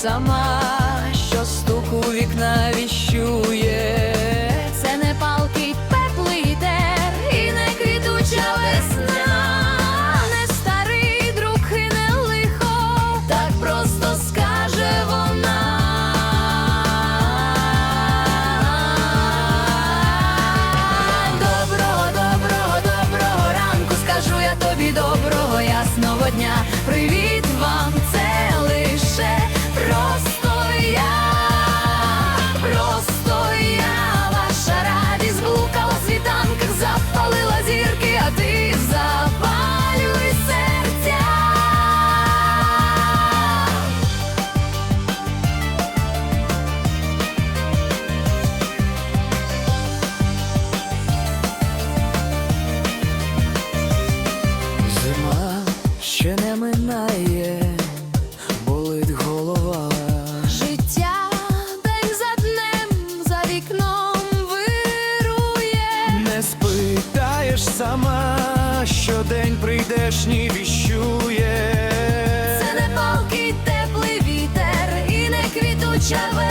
zaman. минає, болить голова. Життя день за днем, за вікном вирує. Не спитаєш сама, що день прийдеш, ні віщує. Це не палкий теплий вітер і не квітуча.